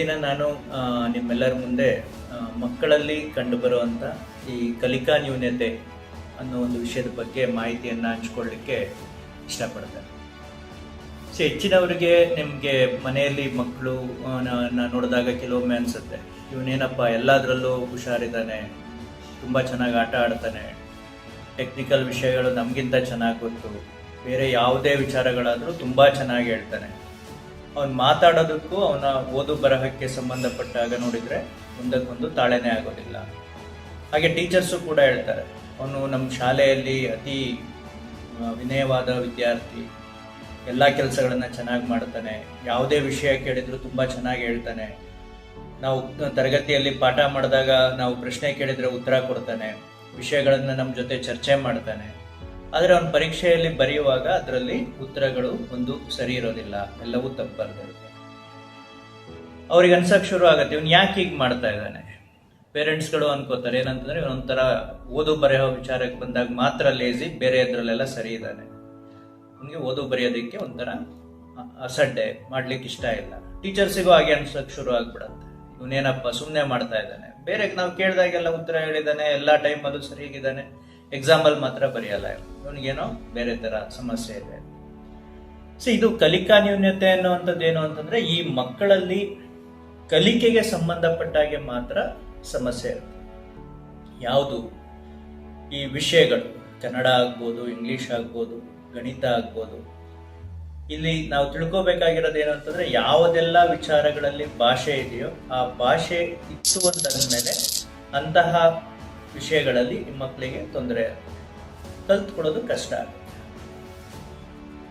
ದಿನ ನಾನು ನಿಮ್ಮೆಲ್ಲರ ಮುಂದೆ ಮಕ್ಕಳಲ್ಲಿ ಕಂಡುಬರುವಂಥ ಈ ಕಲಿಕಾ ನ್ಯೂನ್ಯತೆ ಅನ್ನೋ ಒಂದು ವಿಷಯದ ಬಗ್ಗೆ ಮಾಹಿತಿಯನ್ನು ಹಂಚ್ಕೊಳ್ಳಿಕ್ಕೆ ಇಷ್ಟಪಡ್ತೇನೆ. ಸೊ, ಹೆಚ್ಚಿನವರಿಗೆ ನಿಮಗೆ ಮನೆಯಲ್ಲಿ ಮಕ್ಕಳು ನೋಡಿದಾಗ ಕೆಲವೊಮ್ಮೆ ಅನಿಸುತ್ತೆ, ಇವನೇನಪ್ಪ ಎಲ್ಲದರಲ್ಲೂ ಹುಷಾರಿದ್ದಾನೆ ತುಂಬ ಚೆನ್ನಾಗಿ ಆಟ ಆಡ್ತಾನೆ ಟೆಕ್ನಿಕಲ್ ವಿಷಯಗಳು ನಮಗಿಂತ ಚೆನ್ನಾಗಿ ಗೊತ್ತು, ಬೇರೆ ಯಾವುದೇ ವಿಚಾರಗಳಾದರೂ ತುಂಬ ಚೆನ್ನಾಗಿ ಹೇಳ್ತಾನೆ ಅವನು ಮಾತಾಡೋದಕ್ಕೂ ಅವನ ಓದು ಬರಹಕ್ಕೆ ಸಂಬಂಧಪಟ್ಟಾಗ ನೋಡಿದರೆ ಒಂದಕ್ಕೊಂದು ತಾಳೆನೇ ಆಗೋದಿಲ್ಲ. ಹಾಗೆ ಟೀಚರ್ಸು ಕೂಡ ಹೇಳ್ತಾರೆ, ಅವನು ನಮ್ಮ ಶಾಲೆಯಲ್ಲಿ ಅತಿ ವಿನಯವಾದ ವಿದ್ಯಾರ್ಥಿ. ಎಲ್ಲ ಕೆಲಸಗಳನ್ನು ಚೆನ್ನಾಗಿ ಮಾಡ್ತಾನೆ. ಯಾವುದೇ ವಿಷಯ ಕೇಳಿದ್ರು ತುಂಬ ಚೆನ್ನಾಗಿ ಹೇಳ್ತಾನೆ. ನಾವು ತರಗತಿಯಲ್ಲಿ ಪಾಠ ಮಾಡಿದಾಗ ನಾವು ಪ್ರಶ್ನೆ ಕೇಳಿದ್ರೆ ಉತ್ತರ ಕೊಡ್ತಾನೆ. ವಿಷಯಗಳನ್ನು ನಮ್ಮ ಜೊತೆ ಚರ್ಚೆ ಮಾಡ್ತಾನೆ. ಆದರೆ ಅವನು ಪರೀಕ್ಷೆಯಲ್ಲಿ ಬರೆಯುವಾಗ ಅದರಲ್ಲಿ ಉತ್ತರಗಳು ಒಂದು ಸರಿ ಇರೋದಿಲ್ಲ, ಎಲ್ಲವೂ ತಪ್ಪು ಬರ್ದಿರುತ್ತೆ ಅವ್ರಿಗೆ ಅನ್ಸಕ್ ಶುರು ಆಗುತ್ತೆ, ಇವ್ನು ಯಾಕೆ ಹೀಗೆ ಮಾಡ್ತಾ ಇದ್ದಾನೆ? ಪೇರೆಂಟ್ಸ್ಗಳು ಅನ್ಕೋತಾರೆ, ಏನಂತಂದ್ರೆ ಇವನೊಂಥರ ಓದು ಬರೆಯೋ ವಿಚಾರಕ್ಕೆ ಬಂದಾಗ ಮಾತ್ರ ಲೇಜಿ ಬೇರೆ ಇದ್ರಲ್ಲೆಲ್ಲ ಸರಿ ಇದ್ದಾನೆ. ಅವನಿಗೆ ಓದು ಬರೆಯೋದಕ್ಕೆ ಒಂಥರ ಅಸಡ್ಡೆ, ಮಾಡ್ಲಿಕ್ಕೆ ಇಷ್ಟ ಇಲ್ಲ. ಟೀಚರ್ಸಿಗೂ ಹಾಗೆ ಅನ್ಸಕ್ ಶುರು ಆಗ್ಬಿಡತ್ತೆ. ಇವನೇನಪ್ಪ ಸುಮ್ಮನೆ ಮಾಡ್ತಾ ಇದ್ದಾನೆ? ಬೇರೆ ನಾವು ಕೇಳಿದಾಗೆಲ್ಲ ಉತ್ತರ ಹೇಳಿದಾನೆ ಎಲ್ಲ ಟೈಮ್ ಅದು ಸರಿಯಾಗಿದ್ದಾನೆ. ಎಕ್ಸಾಂಪಲ್ ಮಾತ್ರ ಬರೆಯಲ್ಲ. ಇವನಿಗೇನೋ ಬೇರೆ ತರ ಸಮಸ್ಯೆ ಇದೆ. ಸೊ ಇದು ಕಲಿಕಾ ನ್ಯೂನ್ಯತೆ ಅನ್ನುವಂಥದ್ದು ಏನು ಅಂತಂದ್ರೆ, ಈ ಮಕ್ಕಳಲ್ಲಿ ಕಲಿಕೆಗೆ ಸಂಬಂಧಪಟ್ಟಾಗೆ ಮಾತ್ರ ಸಮಸ್ಯೆ ಇರುತ್ತೆ. ಯಾವುದು? ಈ ವಿಷಯಗಳು. ಕನ್ನಡ ಆಗ್ಬೋದು, ಇಂಗ್ಲಿಷ್ ಆಗ್ಬೋದು, ಗಣಿತ ಆಗ್ಬೋದು. ಇಲ್ಲಿ ನಾವು ತಿಳ್ಕೊಬೇಕಾಗಿರೋದು ಏನು ಅಂತಂದ್ರೆ, ಯಾವುದೆಲ್ಲ ವಿಚಾರಗಳಲ್ಲಿ ಭಾಷೆ ಇದೆಯೋ, ಆ ಭಾಷೆ ಇತ್ತು ಮೇಲೆ ಅಂತಹ ವಿಷಯಗಳಲ್ಲಿ ಮಕ್ಕಳಿಗೆ ತೊಂದರೆ ಕಲ್ತ್ಕೊಳ್ಳೋದು ಕಷ್ಟ.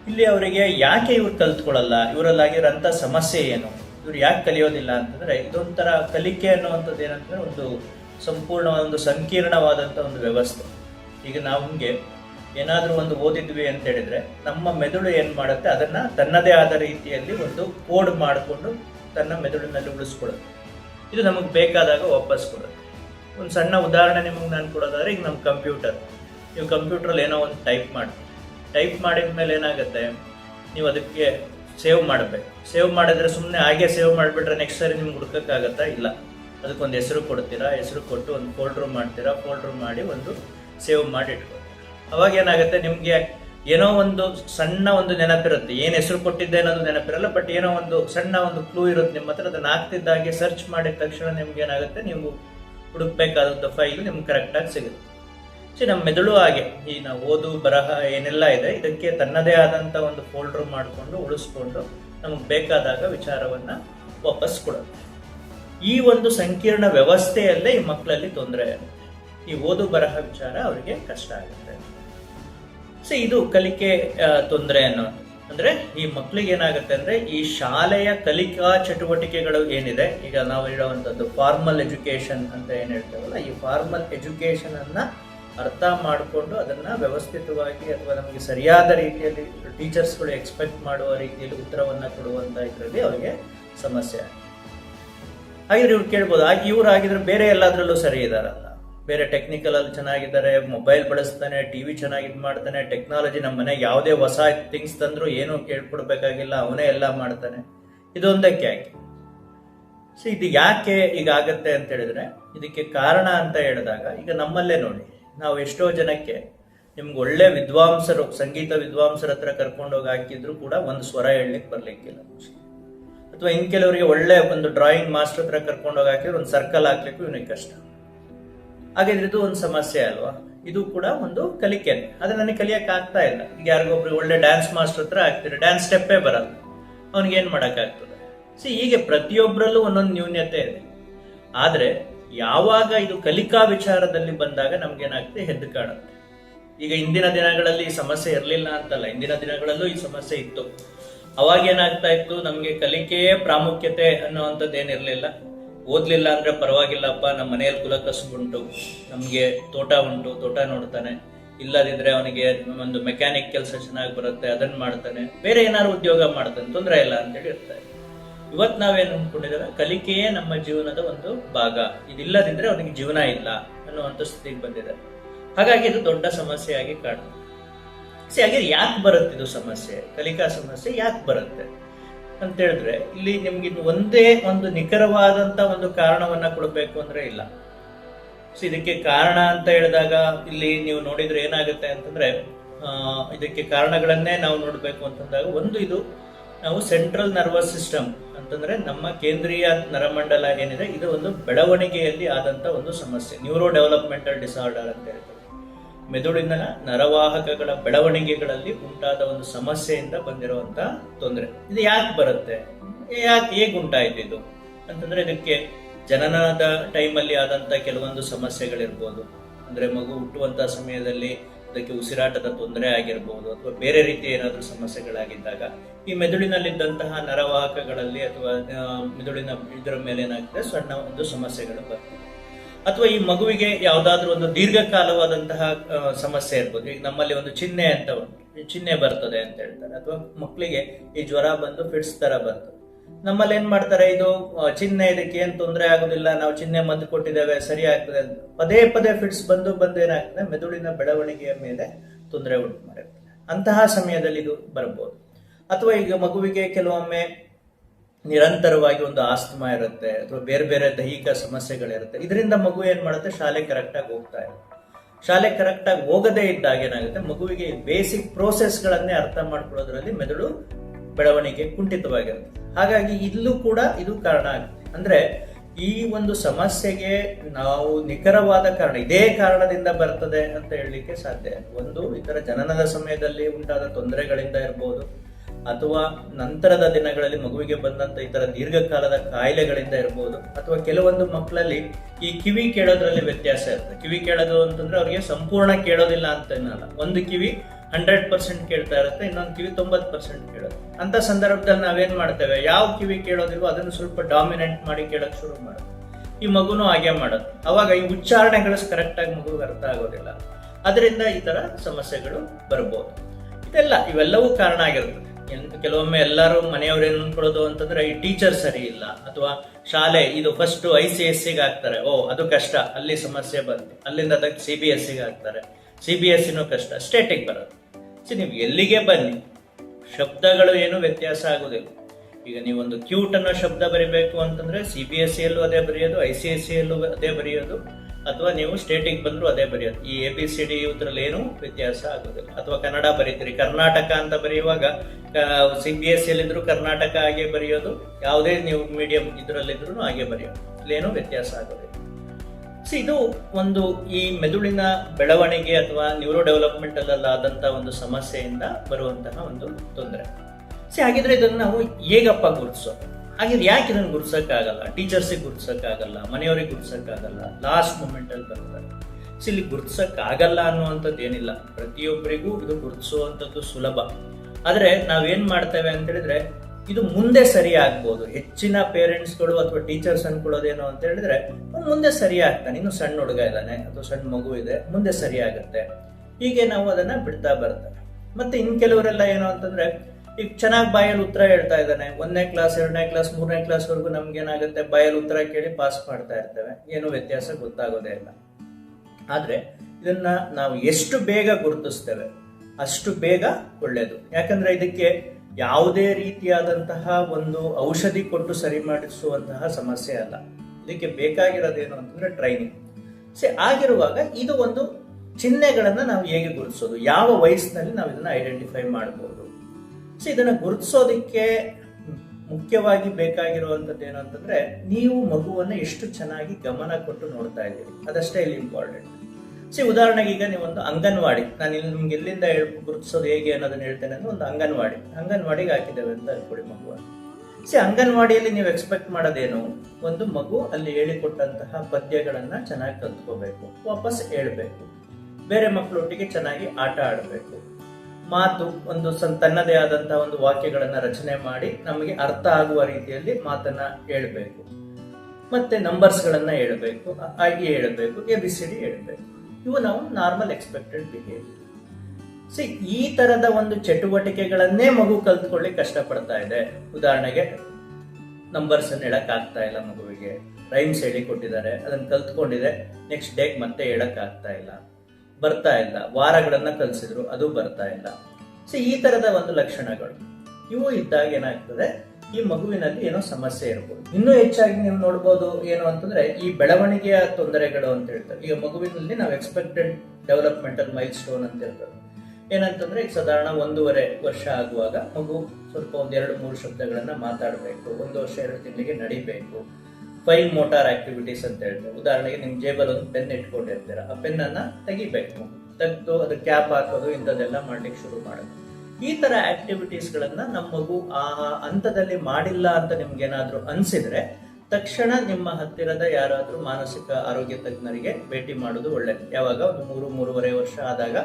ಇಲ್ಲಿ ಅವರಿಗೆ ಯಾಕೆ ಇವ್ರು ಕಲ್ತ್ಕೊಳ್ಳಲ್ಲ? ಇವರಲ್ಲಾಗಿರೋಂಥ ಸಮಸ್ಯೆ ಏನು? ಇವ್ರು ಯಾಕೆ ಕಲಿಯೋದಿಲ್ಲ ಅಂತಂದ್ರೆ ಇದೊಂಥರ ಕಲಿಕೆ ಅನ್ನುವಂಥದ್ದು ಏನಂತಂದ್ರೆ ಒಂದು ಸಂಪೂರ್ಣವಾದ ಒಂದು ಸಂಕೀರ್ಣವಾದಂಥ ಒಂದು ವ್ಯವಸ್ಥೆ. ಈಗ ನಾವು ಹಂಗೆ ಏನಾದರೂ ಒಂದು ಓದಿದ್ವಿ ಅಂತ ಹೇಳಿದ್ರೆ ನಮ್ಮ ಮೆದುಳು ಏನು ಮಾಡುತ್ತೆ? ಅದನ್ನ ತನ್ನದೇ ಆದ ರೀತಿಯಲ್ಲಿ ಒಂದು ಕೋಡ್ ಮಾಡಿಕೊಂಡು ತನ್ನ ಮೆದುಳಿನಲ್ಲಿ ಉಳಿಸ್ಕೊಳ್ಳುತ್ತೆ. ಇದು ನಮಗೆ ಬೇಕಾದಾಗ ವಾಪಸ್ ಕೊಡುತ್ತೆ. ಒಂದು ಸಣ್ಣ ಉದಾಹರಣೆ ನಿಮಗೆ ನಾನು ಕೊಡೋದಾದ್ರೆ ಈಗ ನಮ್ಮ ಕಂಪ್ಯೂಟರ್. ನೀವು ಕಂಪ್ಯೂಟ್ರಲ್ಲಿ ಏನೋ ಒಂದು ಟೈಪ್ ಮಾಡಿ. ಟೈಪ್ ಮಾಡಿದ ಮೇಲೆ ಏನಾಗುತ್ತೆ? ನೀವು ಅದಕ್ಕೆ ಸೇವ್ ಮಾಡಬೇಕು. ಸೇವ್ ಮಾಡಿದ್ರೆ ಸುಮ್ಮನೆ ಹಾಗೆ ಸೇವ್ ಮಾಡಿಬಿಟ್ರೆ ನೆಕ್ಸ್ಟ್ ಸರಿ ನಿಮ್ಗೆ ಹುಡ್ಕೋಕ್ಕಾಗತ್ತಾ? ಇಲ್ಲ. ಅದಕ್ಕೊಂದು ಹೆಸರು ಕೊಡ್ತೀರಾ? ಹೆಸರು ಕೊಟ್ಟು ಒಂದು ಫೋಲ್ಡ್ರ್ ಮಾಡ್ತೀರಾ? ಫೋಲ್ಡ್ರ್ ಮಾಡಿ ಒಂದು ಸೇವ್ ಮಾಡಿ ಇಟ್ಕೊಳ್ತೀರಾ. ಅವಾಗ ಏನಾಗುತ್ತೆ? ನಿಮಗೆ ಏನೋ ಒಂದು ಸಣ್ಣ ಒಂದು ನೆನಪಿರುತ್ತೆ ಏನು ಹೆಸರು ಕೊಟ್ಟಿದ್ದೆ ಅನ್ನೋದು ನೆನಪಿರಲ್ಲ ಬಟ್ ಏನೋ ಒಂದು ಸಣ್ಣ ಒಂದು ಕ್ಲೂ ಇರುತ್ತೆ ನಿಮ್ಮ ಹತ್ರ. ಅದನ್ನು ಹಾಕ್ತಿದ್ದಾಗೆ ಸರ್ಚ್ ಮಾಡಿದ ತಕ್ಷಣ ನಿಮ್ಗೆ ಏನಾಗುತ್ತೆ? ನೀವು ಹುಡುಕ್ಬೇಕಾದಂಥ ಫೈಲು ನಿಮ್ಗೆ ಕರೆಕ್ಟಾಗಿ ಸಿಗುತ್ತೆ. ಸೊ ನಮ್ಮ ಮೆದುಳು ಹಾಗೆ. ಈ ನಾವು ಓದು, ಬರಹ ಏನೆಲ್ಲ ಇದೆ, ಇದಕ್ಕೆ ತನ್ನದೇ ಆದಂಥ ಒಂದು ಫೋಲ್ಡರ್ ಮಾಡಿಕೊಂಡು, ಉಳಿಸ್ಕೊಂಡು ನಮಗೆ ಬೇಕಾದಾಗ ವಿಚಾರವನ್ನು ವಾಪಸ್ ಕೊಡುತ್ತೆ ಈ ಒಂದು ಸಂಕೀರ್ಣ ವ್ಯವಸ್ಥೆಯಲ್ಲೇ ಈ ಮಕ್ಕಳಲ್ಲಿ ತೊಂದರೆ ಈ ಓದು, ಬರಹ ವಿಚಾರ ಅವರಿಗೆ ಕಷ್ಟ ಆಗುತ್ತೆ. ಸೊ ಇದು ಕಲಿಕೆ ತೊಂದರೆ ಅನ್ನೋ ಅಂದ್ರೆ ಈ ಮಕ್ಕಳಿಗೆ ಏನಾಗುತ್ತೆ ಅಂದ್ರೆ ಈ ಶಾಲೆಯ ಕಲಿಕಾ ಚಟುವಟಿಕೆಗಳು ಏನಿದೆ, ಈಗ ನಾವು ಹೇಳುವಂಥದ್ದು ಫಾರ್ಮಲ್ ಎಜುಕೇಶನ್ ಅಂತ ಏನು ಹೇಳ್ತೇವಲ್ಲ, ಈ ಫಾರ್ಮಲ್ ಎಜುಕೇಶನ್ ಅನ್ನ ಅರ್ಥ ಮಾಡಿಕೊಂಡು ಅದನ್ನ ವ್ಯವಸ್ಥಿತವಾಗಿ ಅಥವಾ ನಮಗೆ ಸರಿಯಾದ ರೀತಿಯಲ್ಲಿ ಟೀಚರ್ಸ್ಗಳು ಎಕ್ಸ್ಪೆಕ್ಟ್ ಮಾಡುವ ರೀತಿಯಲ್ಲಿ ಉತ್ತರವನ್ನು ಕೊಡುವಂತ ಇದರಲ್ಲಿ ಅವರಿಗೆ ಸಮಸ್ಯೆ ಆಗಿದೆ ಹಾಗಿದ್ರೆ ಇವ್ರು ಕೇಳ್ಬೋದು, ಆಗ ಇವ್ರು ಆಗಿದ್ರೆ ಬೇರೆ ಎಲ್ಲದರಲ್ಲೂ ಸರಿ ಇದಾರಲ್ಲ. ಬೇರೆ ಟೆಕ್ನಿಕಲ್ ಅಲ್ಲಿ ಚೆನ್ನಾಗಿದ್ದಾರೆ ಮೊಬೈಲ್ ಬಳಸ್ತಾನೆ ಟಿವಿ ಚೆನ್ನಾಗಿ ಇದು ಮಾಡ್ತಾನೆ ಟೆಕ್ನಾಲಜಿ ನಮ್ಮ ಮನೆಗೆ ಯಾವುದೇ ಹೊಸ ಥಿಂಗ್ಸ್ ತಂದ್ರು ಏನು ಕೇಳ್ಕೊಡ್ಬೇಕಾಗಿಲ್ಲ, ಅವನೇ ಎಲ್ಲ ಮಾಡ್ತಾನೆ. ಇದೊಂದಕ್ಕೆ ಯಾಕೆ? ಸೊ ಇದು ಯಾಕೆ ಈಗ ಆಗತ್ತೆ ಅಂತ ಹೇಳಿದ್ರೆ, ಇದಕ್ಕೆ ಕಾರಣ ಅಂತ ಹೇಳಿದಾಗ, ಈಗ ನಮ್ಮಲ್ಲೇ ನೋಡಿ, ನಾವು ಎಷ್ಟೋ ಜನಕ್ಕೆ ನಿಮ್ಗೆ ಒಳ್ಳೆ ವಿದ್ವಾಂಸರು, ಸಂಗೀತ ವಿದ್ವಾಂಸರ ಹತ್ರ ಕರ್ಕೊಂಡೋಗಿ ಹಾಕಿದ್ರು ಕೂಡ ಒಂದು ಸ್ವರ ಹೇಳಲಿಕ್ಕೆ ಬರ್ಲಿಕ್ಕಿಲ್ಲ ಅಥವಾ ಇನ್ ಕೆಲವರಿಗೆ ಒಳ್ಳೆ ಒಂದು ಡ್ರಾಯಿಂಗ್ ಮಾಸ್ಟರ್ ಹತ್ರ ಕರ್ಕೊಂಡೋಗಿ ಹಾಕಿದ್ರೆ ಒಂದು ಸರ್ಕಲ್ ಹಾಕ್ಲಿಕ್ಕೂ ಇವನಿಗೆ ಕಷ್ಟ. ಹಾಗಾದ್ರೆ ಇದು ಒಂದು ಸಮಸ್ಯೆ ಅಲ್ವಾ? ಇದು ಕೂಡ ಒಂದು ಕಲಿಕೆ. ಆದ್ರೆ ನನಗೆ ಕಲಿಯಕ್ಕೆ ಆಗ್ತಾ ಇಲ್ಲ. ಈಗ ಯಾರಿಗೊಬ್ರು ಒಳ್ಳೆ ಡ್ಯಾನ್ಸ್ ಮಾಸ್ಟರ್ ಹತ್ರ ಆಗ್ತಿದ್ರೆ ಡ್ಯಾನ್ಸ್ ಸ್ಟೆಪ್ಪೇ ಬರಲ್ಲ. ಅವ್ನಿಗೆ ಏನ್ ಮಾಡಕ್ಕಾಗ್ತದೆ? ಸಿ ಹೀಗೆ ಪ್ರತಿಯೊಬ್ಬರಲ್ಲೂ ಒಂದೊಂದು ನ್ಯೂನ್ಯತೆ ಇದೆ. ಆದ್ರೆ ಯಾವಾಗ ಇದು ಕಲಿಕಾ ವಿಚಾರದಲ್ಲಿ ಬಂದಾಗ ನಮ್ಗೇನಾಗ್ತದೆ? ಹೆದ್ದು ಕಾಣುತ್ತೆ. ಈಗ ಇಂದಿನ ದಿನಗಳಲ್ಲಿ ಈ ಸಮಸ್ಯೆ ಇರಲಿಲ್ಲ ಅಂತಲ್ಲ, ಇಂದಿನ ದಿನಗಳಲ್ಲೂ ಈ ಸಮಸ್ಯೆ ಇತ್ತು. ಅವಾಗ ಏನಾಗ್ತಾ ಇತ್ತು? ನಮ್ಗೆ ಕಲಿಕೆಯೇ ಪ್ರಾಮುಖ್ಯತೆ ಅನ್ನುವಂಥದ್ದು ಏನಿರ್ಲಿಲ್ಲ. ಓದ್ಲಿಲ್ಲ ಅಂದ್ರೆ ಪರವಾಗಿಲ್ಲಪ್ಪ, ನಮ್ಮ ಮನೆಯಲ್ಲಿ ಕುಲಕಸುಬುಂಟು ನಮ್ಗೆ ತೋಟ ಉಂಟು, ತೋಟ ನೋಡ್ತಾನೆ. ಇಲ್ಲದಿದ್ರೆ ಅವನಿಗೆ ಒಂದು ಮೆಕ್ಯಾನಿಕ್ ಕೆಲಸ ಚೆನ್ನಾಗಿ ಬರುತ್ತೆ ಅದನ್ನ ಮಾಡ್ತಾನೆ. ಬೇರೆ ಏನಾದ್ರು ಉದ್ಯೋಗ ಮಾಡ್ತಾನೆ, ತೊಂದರೆ ಇಲ್ಲ ಅಂತೇಳಿ ಇರ್ತಾರೆ. ಇವತ್ ನಾವೇನು ಅನ್ಕೊಂಡಿದ್ದೇವೆ? ಕಲಿಕೆಯೇ ನಮ್ಮ ಜೀವನದ ಒಂದು ಭಾಗ. ಇದಿಲ್ಲದಿದ್ರೆ ಅವನಿಗೆ ಜೀವನ ಇಲ್ಲ ಅನ್ನುವಂಥ ಸ್ಥಿತಿಗೆ ಬಂದಿದೆ. ಹಾಗಾಗಿ ಇದು ದೊಡ್ಡ ಸಮಸ್ಯೆಯಾಗಿ ಕಾಣುತ್ತೆ ಸಿ ಹಾಗೆ ಯಾಕೆ ಬರುತ್ತೆ ಇದು ಸಮಸ್ಯೆ? ಕಲಿಕಾ ಸಮಸ್ಯೆ ಯಾಕೆ ಬರುತ್ತೆ? ಅಂತ ಹೇಳಿದ್ರೆ, ಇಲ್ಲಿ ನಿಮ್ಗೆ ಒಂದೇ ಒಂದು ನಿಖರವಾದಂತ ಒಂದು ಕಾರಣವನ್ನ ಕೊಡಬೇಕು ಅಂದ್ರೆ ಇಲ್ಲ. ಸೊ ಇದಕ್ಕೆ ಕಾರಣ ಅಂತ ಹೇಳಿದಾಗ ಇಲ್ಲಿ ನೀವು ನೋಡಿದ್ರೆ ಏನಾಗುತ್ತೆ ಅಂತಂದ್ರೆ ಇದಕ್ಕೆ ಕಾರಣಗಳನ್ನೇ ನಾವು ನೋಡಬೇಕು ಅಂತಂದಾಗ, ಒಂದು ಇದು ನಾವು ಸೆಂಟ್ರಲ್ ನರ್ವಸ್ ಸಿಸ್ಟಮ್ ಅಂತಂದ್ರೆ ನಮ್ಮ ಕೇಂದ್ರೀಯ ನರಮಂಡಲ ಏನಿದೆ, ಇದು ಒಂದು ಬೆಳವಣಿಗೆಯಲ್ಲಿ ಆದಂತ ಒಂದು ಸಮಸ್ಯೆ ನ್ಯೂರೋ ಡೆವಲಪ್ಮೆಂಟಲ್ ಡಿಸಾರ್ಡರ್ ಅಂತ ಹೇಳ್ತಾರೆ ಮೆದುಳಿನ ನರವಾಹಕಗಳ ಬೆಳವಣಿಗೆಗಳಲ್ಲಿ ಉಂಟಾದ ಒಂದು ಸಮಸ್ಯೆಯಿಂದ ಬಂದಿರುವಂತ ತೊಂದರೆ. ಇದು ಯಾಕೆ ಬರುತ್ತೆ? ಯಾಕೆ ಹೇಗೆ ಉಂಟಾಯ್ತು ಇದು? ಅಂತಂದ್ರೆ ಇದಕ್ಕೆ ಜನನದ ಟೈಮಲ್ಲಿ ಆದಂತ ಕೆಲವೊಂದು ಸಮಸ್ಯೆಗಳಿರ್ಬೋದು. ಅಂದ್ರೆ ಮಗು ಹುಟ್ಟುವಂತ ಸಮಯದಲ್ಲಿ ಅದಕ್ಕೆ ಉಸಿರಾಟದ ತೊಂದರೆ ಆಗಿರ್ಬೋದು, ಅಥವಾ ಬೇರೆ ರೀತಿಯ ಏನಾದರೂ ಸಮಸ್ಯೆಗಳಾಗಿದ್ದಾಗ ಈ ಮೆದುಳಿನಲ್ಲಿದ್ದಂತಹ ನರವಾಹಕಗಳಲ್ಲಿ ಅಥವಾ ಮೆದುಳಿನ, ಇದರ ಮೇಲೆ ಏನಾಗ್ತದೆ, ಸಣ್ಣ ಒಂದು ಸಮಸ್ಯೆಗಳು ಬರ್ತವೆ ಅಥವಾ ಈ ಮಗುವಿಗೆ ಯಾವುದಾದ್ರೂ ಒಂದು ದೀರ್ಘಕಾಲವಾದಂತಹ ಸಮಸ್ಯೆ ಇರ್ಬೋದು. ಈಗ ನಮ್ಮಲ್ಲಿ ಒಂದು ಚಿಹ್ನೆ ಅಂತ ಉಂಟು. ಚಿಹ್ನೆ ಬರ್ತದೆ ಅಂತ ಹೇಳ್ತಾರೆ. ಅಥವಾ ಮಕ್ಕಳಿಗೆ ಈ ಜ್ವರ ಬಂದು ಫಿಟ್ಸ್ ತರ ಬಂತು. ನಮ್ಮಲ್ಲಿ ಏನ್ ಮಾಡ್ತಾರೆ, ಇದು ಚಿಹ್ನೆ ಇದಕ್ಕೆ ಏನ್ ತೊಂದರೆ ಆಗುದಿಲ್ಲ, ನಾವು ಚಿಹ್ನೆ ಮದ್ದು ಕೊಟ್ಟಿದ್ದೇವೆ, ಸರಿ ಆಗ್ತದೆ ಅಂತ. ಪದೇ ಪದೇ ಫಿಟ್ಸ್ ಬಂದು ಬಂದು ಏನಾಗ್ತದೆ, ಮೆದುಳಿನ ಬೆಳವಣಿಗೆಯ ಮೇಲೆ ತೊಂದರೆ ಉಂಟು ಮಾಡಿರ್ತದೆ ಅಂತಹ ಸಮಯದಲ್ಲಿ ಇದು ಬರ್ಬೋದು. ಅಥವಾ ಈಗ ಮಗುವಿಗೆ ಕೆಲವೊಮ್ಮೆ ನಿರಂತರವಾಗಿ ಒಂದು ಆಸ್ತಮಾ ಇರುತ್ತೆ, ಅಥವಾ ಬೇರೆ ಬೇರೆ ದೈಹಿಕ ಸಮಸ್ಯೆಗಳಿರುತ್ತೆ. ಇದರಿಂದ ಮಗು ಏನು ಮಾಡುತ್ತೆ? ಶಾಲೆ ಕರೆಕ್ಟಾಗಿ ಹೋಗ್ತಾ ಇರುತ್ತೆ ಶಾಲೆ ಕರೆಕ್ಟಾಗಿ ಹೋಗದೇ ಇದ್ದಾಗ ಏನಾಗುತ್ತೆ? ಮಗುವಿಗೆ ಬೇಸಿಕ್ ಪ್ರೋಸೆಸ್ಗಳನ್ನೇ ಅರ್ಥ ಮಾಡ್ಕೊಳ್ಳೋದ್ರಲ್ಲಿ ಮೆದುಳು ಬೆಳವಣಿಗೆ ಕುಂಠಿತವಾಗಿರುತ್ತೆ. ಹಾಗಾಗಿ ಇಲ್ಲೂ ಕೂಡ ಇದು ಕಾರಣ ಆಗುತ್ತೆ. ಅಂದ್ರೆ ಈ ಒಂದು ಸಮಸ್ಯೆಗೆ ನಾವು ನಿಖರವಾದ ಕಾರಣ, ಇದೇ ಕಾರಣದಿಂದ ಬರ್ತದೆ ಅಂತ ಹೇಳಲಿಕ್ಕೆ ಸಾಧ್ಯ. ಒಂದು, ಇತರ ಜನನದ ಸಮಯದಲ್ಲಿ ಉಂಟಾದ ತೊಂದರೆಗಳಿಂದ ಇರಬಹುದು ಅಥವಾ ನಂತರದ ದಿನಗಳಲ್ಲಿ ಮಗುವಿಗೆ ಬಂದಂತ ಇತರ ದೀರ್ಘಕಾಲದ ಕಾಯಿಲೆಗಳಿಂದ ಇರಬಹುದು. ಅಥವಾ ಕೆಲವೊಂದು ಮಕ್ಕಳಲ್ಲಿ ಈ ಕಿವಿ ಕೇಳೋದ್ರಲ್ಲಿ ವ್ಯತ್ಯಾಸ ಇರುತ್ತೆ. ಕಿವಿ ಕೇಳೋದು ಅಂತಂದ್ರೆ ಅವರಿಗೆ ಸಂಪೂರ್ಣ ಕೇಳೋದಿಲ್ಲ ಅಂತ ಏನಲ್ಲ ಒಂದು ಕಿವಿ ಹಂಡ್ರೆಡ್ ಪರ್ಸೆಂಟ್ ಕೇಳ್ತಾ ಇರುತ್ತೆ, ಇನ್ನೊಂದು ಕಿವಿ ತೊಂಬತ್ ಪರ್ಸೆಂಟ್ ಕೇಳೋದು. ಅಂತ ಸಂದರ್ಭದಲ್ಲಿ ನಾವೇನ್ ಮಾಡ್ತೇವೆ? ಯಾವ ಕಿವಿ ಕೇಳೋದಿಲ್ವೋ ಅದನ್ನು ಸ್ವಲ್ಪ ಡಾಮಿನೆಂಟ್ ಮಾಡಿ ಕೇಳಕ್ ಶುರು ಮಾಡೋದು. ಈ ಮಗುನು ಹಾಗೆ ಮಾಡೋದು. ಅವಾಗ ಈ ಉಚ್ಚಾರಣೆಗಳು ಕರೆಕ್ಟ್ ಆಗಿ ಮಗುಗೆ ಅರ್ಥ ಆಗೋದಿಲ್ಲ. ಅದರಿಂದ ಈ ತರ ಸಮಸ್ಯೆಗಳು ಬರ್ಬೋದು. ಇದೆಲ್ಲ ಇವೆಲ್ಲವೂ ಕಾರಣ ಆಗಿರ್ತದೆ ಏನ್- ಕೆಲವೊಮ್ಮೆ ಎಲ್ಲರೂ ಮನೆಯವ್ರು ಏನು ಅನ್ಕೊಳ್ಳೋದು ಅಂತಂದ್ರೆ ಈ ಟೀಚರ್ ಸರಿ ಇಲ್ಲ ಅಥವಾ ಶಾಲೆ, ಇದು ಫಸ್ಟ್ ಐ ಸಿ ಎಸ್ ಸಿಗೆ ಹಾಕ್ತಾರೆ. ಓ, ಅದು ಕಷ್ಟ. ಅಲ್ಲಿ ಸಮಸ್ಯೆ ಬಂತು. ಅಲ್ಲಿಂದ ಅದಕ್ಕೆ ಸಿ ಬಿ ಎಸ್ ಸಿಗೆ ಹಾಕ್ತಾರೆ. ಸಿ ಬಿ ಎಸ್ ಸಿನೂ ಕಷ್ಟ. ಸ್ಟೇಟಿಗೆ ಬರೋದು. ಸಿ, ನೀವು ಎಲ್ಲಿಗೆ ಬನ್ನಿ? ಶಬ್ದಗಳು ಏನು ವ್ಯತ್ಯಾಸ ಆಗೋದಿಲ್ಲ. ಈಗ ನೀವೊಂದು ಕ್ಯೂಟ್ ಅನ್ನೋ ಶಬ್ದ ಬರಿಬೇಕು ಅಂತಂದ್ರೆ ಸಿ ಬಿ ಎಸ್ ಸಿಯಲ್ಲೂ ಅದೇ ಬರೆಯೋದು ಐ ಸಿ ಎಸ್ ಸಿಯಲ್ಲೂ ಅದೇ ಬರೆಯೋದು. ಅಥವಾ ನೀವು ಸ್ಟೇಟಿಗೆ ಬಂದ್ರು ಅದೇ ಬರೆಯೋದು. ಈ ಎ ಬಿ ಸಿ ಡಿ ಇದ್ರಲ್ಲಿ ಏನು ವ್ಯತ್ಯಾಸ ಆಗೋದಿಲ್ಲ. ಅಥವಾ ಕನ್ನಡ ಬರೀತೀರಿ. ಕರ್ನಾಟಕ ಅಂತ ಬರೆಯುವಾಗ ಸಿ ಬಿ ಎಸ್ ಸಿಯಲ್ಲಿದ್ದರೂ ಕರ್ನಾಟಕ ಹಾಗೆ ಬರೆಯೋದು, ಯಾವುದೇ ನೀವು ಮೀಡಿಯಂ ಇದರಲ್ಲಿದ್ರು ಹಾಗೆ ಬರೆಯೋದು. ಇಲ್ಲೇನು ವ್ಯತ್ಯಾಸ ಆಗೋದಿಲ್ಲ. ಸೊ ಇದು ಒಂದು ಈ ಮೆದುಳಿನ ಬೆಳವಣಿಗೆ ಅಥವಾ ನ್ಯೂರೋ ಡೆವಲಪ್ಮೆಂಟ್ ಆದಂತ ಒಂದು ಸಮಸ್ಯೆಯಿಂದ ಬರುವಂತಹ ಒಂದು ತೊಂದರೆ. ಸಿ ಹಾಗಿದ್ರೆ ಇದನ್ನು ನಾವು ಹೇಗಪ್ಪ ಗುರುತಿಸೋದು? ಹಾಗಿದ್ರೆ ಯಾಕೆ ಇದನ್ನು ಗುರ್ಸೋಕ್ಕಾಗಲ್ಲ ಟೀಚರ್ಸಿಗೆ ಗುರ್ಸೋಕ್ಕಾಗಲ್ಲ ಮನೆಯವ್ರಿಗೆ ಗುರ್ಸೋಕ್ಕಾಗಲ್ಲ ಲಾಸ್ಟ್ ಮೂಮೆಂಟಲ್ಲಿ ಬರ್ತಾರೆ. ಸೊ ಇಲ್ಲಿ ಗುರ್ತಿಸೋಕ್ಕಾಗಲ್ಲ ಅನ್ನುವಂಥದ್ದು ಏನಿಲ್ಲ. ಪ್ರತಿಯೊಬ್ಬರಿಗೂ ಇದು ಗುರುತಿಸುವಂಥದ್ದು ಸುಲಭ. ಆದರೆ ನಾವೇನು ಮಾಡ್ತೇವೆ ಅಂತ ಹೇಳಿದ್ರೆ, ಇದು ಮುಂದೆ ಸರಿ ಆಗ್ಬೋದು. ಹೆಚ್ಚಿನ ಪೇರೆಂಟ್ಸ್ಗಳು ಅಥವಾ ಟೀಚರ್ಸ್ ಅನ್ಕೊಳ್ಳೋದೇನು ಅಂತ ಹೇಳಿದ್ರೆ ಮುಂದೆ ಸರಿ ಆಗ್ತಾನೆ. ಇನ್ನು ಸಣ್ಣ ಹುಡುಗ ಇದ್ದಾನೆ ಅಥವಾ ಸಣ್ಣ ಮಗು ಇದೆ, ಮುಂದೆ ಸರಿ ಆಗುತ್ತೆ. ಹೀಗೆ ನಾವು ಅದನ್ನ ಬಿಡ್ತಾ ಬರ್ತೇವೆ ಮತ್ತೆ ಇನ್ ಕೆಲವರೆಲ್ಲ ಏನು ಅಂತಂದ್ರೆ ಈಗ ಚೆನ್ನಾಗಿ ಬಾಯಲ್ಲಿ ಉತ್ತರ ಹೇಳ್ತಾ ಇದ್ದಾನೆ. ಒಂದನೇ ಕ್ಲಾಸ್ ಎರಡನೇ ಕ್ಲಾಸ್ ಮೂರನೇ ಕ್ಲಾಸ್ ವರೆಗೂ ನಮ್ಗೆ ಏನಾಗುತ್ತೆ ಬಾಯಲ್ಲಿ ಉತ್ತರ ಕೇಳಿ ಪಾಸ್ ಮಾಡ್ತಾ ಇರ್ತೇವೆ. ಏನು ವ್ಯತ್ಯಾಸ ಗೊತ್ತಾಗೋದೇ ಇಲ್ಲ. ಆದ್ರೆ ಇದನ್ನ ನಾವು ಎಷ್ಟು ಬೇಗ ಗುರುತಿಸ್ತೇವೆ? ಅಷ್ಟು ಬೇಗ ಒಳ್ಳೆಯದು ಯಾಕಂದ್ರೆ ಇದಕ್ಕೆ ಯಾವುದೇ ರೀತಿಯಾದಂತಹ ಒಂದು ಔಷಧಿ ಕೊಟ್ಟು ಸರಿ ಮಾಡಿಸುವಂತಹ ಸಮಸ್ಯೆ ಅಲ್ಲ. ಇದಕ್ಕೆ ಬೇಕಾಗಿರೋದೇನು ಅಂತಂದ್ರೆ ಟ್ರೈನಿಂಗ್ ಸೊ ಆಗಿರುವಾಗ ಇದು ಒಂದು ಚಿಹ್ನೆಗಳನ್ನು ನಾವು ಹೇಗೆ ಗುರುತಿಸೋದು? ಯಾವ ವಯಸ್ಸಿನಲ್ಲಿ ನಾವು ಇದನ್ನ ಐಡೆಂಟಿಫೈ ಮಾಡಬಹುದು ಸೊ ಇದನ್ನ ಗುರುತಿಸೋದಕ್ಕೆ ಮುಖ್ಯವಾಗಿ ಬೇಕಾಗಿರುವಂತದ್ದು ಏನು ಅಂತಂದ್ರೆ ನೀವು ಮಗುವನ್ನ ಎಷ್ಟು ಚೆನ್ನಾಗಿ ಗಮನ ಕೊಟ್ಟು ನೋಡ್ತಾ ಇದ್ದೀರಿ. ಅದಷ್ಟೇ ಇಲ್ಲಿ ಇಂಪಾರ್ಟೆಂಟ್ ಸಿ ಉದಾಹರಣೆಗೆ ಈಗ ನೀವು ಒಂದು ಅಂಗನವಾಡಿ, ನಾನು ಇಲ್ಲಿ ನಿಮ್ಗೆ ಎಲ್ಲಿಂದ ಗುರುತಿಸೋದು ಹೇಗೆ ಅನ್ನೋದನ್ನ ಹೇಳ್ತೇನೆ ಅಂದ್ರೆ ಒಂದು ಅಂಗನವಾಡಿ. ಅಂಗನವಾಡಿಗೆ ಹಾಕಿದ್ದೇವೆ ಅಂತ ಅನ್ಕೊಡಿ ಮಗುವನ್ನು. ಸಿ ಅಂಗನವಾಡಿಯಲ್ಲಿ ನೀವು ಎಕ್ಸ್ಪೆಕ್ಟ್ ಮಾಡೋದೇನು? ಒಂದು ಮಗು ಅಲ್ಲಿ ಹೇಳಿಕೊಟ್ಟಂತಹ ಪದ್ಯಗಳನ್ನ ಚೆನ್ನಾಗಿ ಕಲ್ತ್ಕೋಬೇಕು, ವಾಪಸ್ ಹೇಳ್ಬೇಕು. ಬೇರೆ ಮಕ್ಕಳೊಟ್ಟಿಗೆ ಚೆನ್ನಾಗಿ ಆಟ ಆಡಬೇಕು. ಮಾತು ಒಂದು ಸನ್ ತನ್ನದೇ ಆದಂತಹ ಒಂದು ವಾಕ್ಯಗಳನ್ನ ರಚನೆ ಮಾಡಿ ನಮಗೆ ಅರ್ಥ ಆಗುವ ರೀತಿಯಲ್ಲಿ ಮಾತನ್ನ ಹೇಳಬೇಕು. ಮತ್ತೆ ನಂಬರ್ಸ್ ಹೇಳಬೇಕು ಆಗಿ ಹೇಳಬೇಕು ಎ ಬಿ ಸಿ ಹೇಳ್ಬೇಕು. ಇವು ನಾವು ನಾರ್ಮಲ್ ಎಕ್ಸ್ಪೆಕ್ಟೆಡ್ ಬಿಹೇವಿಯರ್ ಸಿ ಈ ತರದ ಒಂದು ಚಟುವಟಿಕೆಗಳನ್ನೇ ಮಗು ಕಲ್ತ್ಕೊಳ್ಳಿ ಕಷ್ಟಪಡ್ತಾ ಇದೆ. ಉದಾಹರಣೆಗೆ ನಂಬರ್ಸ್ ಅನ್ನು ಹೇಳಕ್ ಆಗ್ತಾ ಇಲ್ಲ ಮಗುವಿಗೆ. ರೈಮ್ಸ್ ಹೇಳಿ ಕೊಟ್ಟಿದ್ದಾರೆ. ಅದನ್ನ ಕಲ್ತ್ಕೊಂಡಿದೆ. ನೆಕ್ಸ್ಟ್ ಡೇಗ್ ಮತ್ತೆ ಹೇಳಕ್ ಆಗ್ತಾ ಇಲ್ಲ. ಬರ್ತಾ ಇಲ್ಲ. ವಾರಗಳನ್ನ ಕಲಿಸಿದ್ರು, ಅದು ಬರ್ತಾ ಇಲ್ಲ. ಸೊ ಈ ತರದ ಒಂದು ಲಕ್ಷಣಗಳು. ಇವು ಇದ್ದಾಗ ಏನಾಗ್ತದೆ? ಈ ಮಗುವಿನಲ್ಲಿ ಏನೋ ಸಮಸ್ಯೆ ಇರಬಹುದು ಇನ್ನೂ ಹೆಚ್ಚಾಗಿ ನೀವು ನೋಡ್ಬೋದು ಏನು ಅಂತಂದ್ರೆ, ಈ ಬೆಳವಣಿಗೆಯ ತೊಂದರೆಗಳು ಅಂತ ಹೇಳ್ತಾರೆ. ಈಗ ಮಗುವಿನಲ್ಲಿ ನಾವು ಎಕ್ಸ್ಪೆಕ್ಟೆಡ್ ಡೆವಲಪ್ಮೆಂಟಲ್ ಮೈಲ್ ಸ್ಟೋನ್ ಅಂತ ಹೇಳ್ತಾರೆ ಏನಂತಂದ್ರೆ, ಈಗ ಸಾಧಾರಣ ಒಂದೂವರೆ ವರ್ಷ ಆಗುವಾಗ ಮಗು ಸ್ವಲ್ಪ ಒಂದೆರಡು ಮೂರು ಶಬ್ದಗಳನ್ನ ಮಾತಾಡಬೇಕು, ಒಂದು ವರ್ಷ ಎರಡು ತಿಂಗಳಿಗೆ ನಡಿಬೇಕು. ಫೈನ್ ಮೋಟಾರ್ ಆಕ್ಟಿವಿಟೀಸ್ ಅಂತ ಹೇಳ್ತೇವೆ ಉದಾಹರಣೆಗೆ ನಿಮ್ ಜೇಬಲ್ ಒಂದು ಪೆನ್ ಇಟ್ಕೊಂಡಿರ್ತೀರ. ಆ ಪೆನ್ ಅನ್ನ ತೆಗಿಬೇಕು. ತೆಗೆದು ಅದು ಕ್ಯಾಪ್ ಹಾಕೋದು, ಇಂಥದ್ದೆಲ್ಲ ಮಾಡ್ಲಿಕ್ಕೆ ಶುರು ಮಾಡೋದು. ಈ ತರ ಆಕ್ಟಿವಿಟೀಸ್ ಗಳನ್ನ ನಮ್ಮ ಮಗು ಆ ಹಂತದಲ್ಲಿ ಮಾಡಿಲ್ಲ ಅಂತ ನಿಮ್ಗೆ ಏನಾದ್ರೂ ಅನ್ಸಿದ್ರೆ ತಕ್ಷಣ ನಿಮ್ಮ ಹತ್ತಿರದ ಯಾರಾದ್ರೂ ಮಾನಸಿಕ ಆರೋಗ್ಯ ತಜ್ಞರಿಗೆ ಭೇಟಿ ಮಾಡೋದು ಒಳ್ಳೆಯದು ಯಾವಾಗ? ಒಂದು ಮೂರು, ಮೂರುವರೆ ವರ್ಷ ಆದಾಗ